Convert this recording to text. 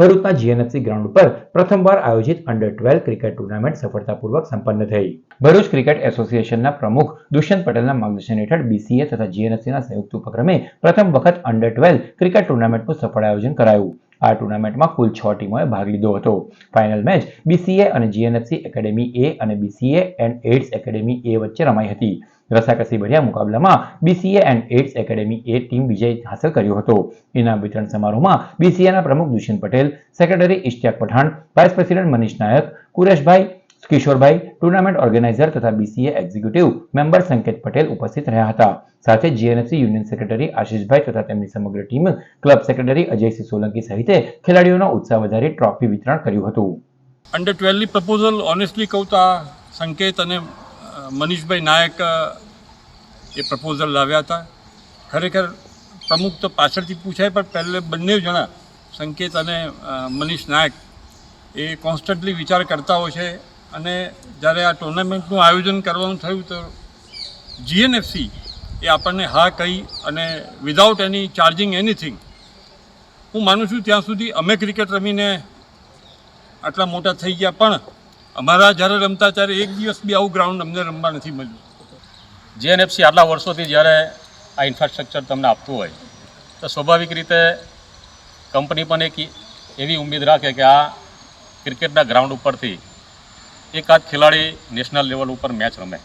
ભરૂચના GNFC ground પર પ્રથમવાર આયોજિત અંડર ટ્વેલ્વ ક્રિકેટ ટુર્નામેન્ટ સફળતાપૂર્વક સંપન્ન થઈ. ભરૂચ ક્રિકેટ એસોસિએશનના પ્રમુખ દુષ્યંત પટેલના માર્ગદર્શન હેઠળ બીસીએ તથા જીએનએફસીના સંયુક્ત ઉપક્રમે પ્રથમ વખત અંડર ટ્વેલ્વ ક્રિકેટ ટુર્નામેન્ટનું સફળ આયોજન કરાયું. આ ટુર્નામેન્ટમાં કુલ છ ટીમોએ ભાગ લીધો હતો. ફાઇનલ મેચ બીસીએ અને જીએનએફસી એકેડેમી એ અને BCA and ads academy A વચ્ચે રમાઈ હતી. રસાકસી ભર્યા મુકાબલામાં BCA and aids academy A team વિજય હાંસલ કર્યો હતો. ઇનામ વિતરણ સમારોહમાં બીસીએના પ્રમુખ Dushyant Patel, secretary Ishtiyaq Pathan, vice president Manish Nayak, Kureshbhai Kishorbhai tournament organizer તથા BCA executive member Sanket Patel ઉપસ્થિત રહ્યા હતા. સાથે જીએનએફસી યુનિયન સેક્રેટરી આશીષભાઈ તથા તેમની સમગ્ર team club secretary Ajaysinh Solanki સહિતે ખેલાડીઓનો ઉત્સાહ વધારી ટ્રોફી વિતરણ કર્યું હતું. અંડર ટ્વેલ્વની પ્રપોઝલ ઓનેસ્ટલી કહું તો સંકેત અને મનીષભાઈ નાયક એ પ્રપોઝલ લાવ્યા હતા. ખરેખર પ્રમુખ તો પાછળથી પૂછાય, પણ પહેલે બંને જણા, સંકેત અને મનીષ નાયક, એ કોન્સ્ટન્ટલી વિચાર કરતા હોય છે. અને જ્યારે આ ટુર્નામેન્ટનું આયોજન કરવાનું થયું તો જીએનએફસી એ આપણને હા કહી અને વિધાઉટ એની ચાર્જિંગ એનીથિંગ હું માનું છું ત્યાં સુધી અમે ક્રિકેટ રમીને આટલા મોટા થઈ ગયા, પણ અમારા જ્યારે રમતા ત્યારે એક દિવસ બી આવું ગ્રાઉન્ડ અમને રમવા નથી મળ્યું. જીએનએફસી આટલા વર્ષોથી જ્યારે આ ઇન્ફ્રાસ્ટ્રક્ચર તમને આપતું હોય, તો સ્વાભાવિક રીતે કંપની પણ એક એવી ઉમ્મીદ રાખે કે આ ક્રિકેટના ગ્રાઉન્ડ ઉપરથી એકાદ ખેલાડી નેશનલ લેવલ ઉપર મેચ રમે.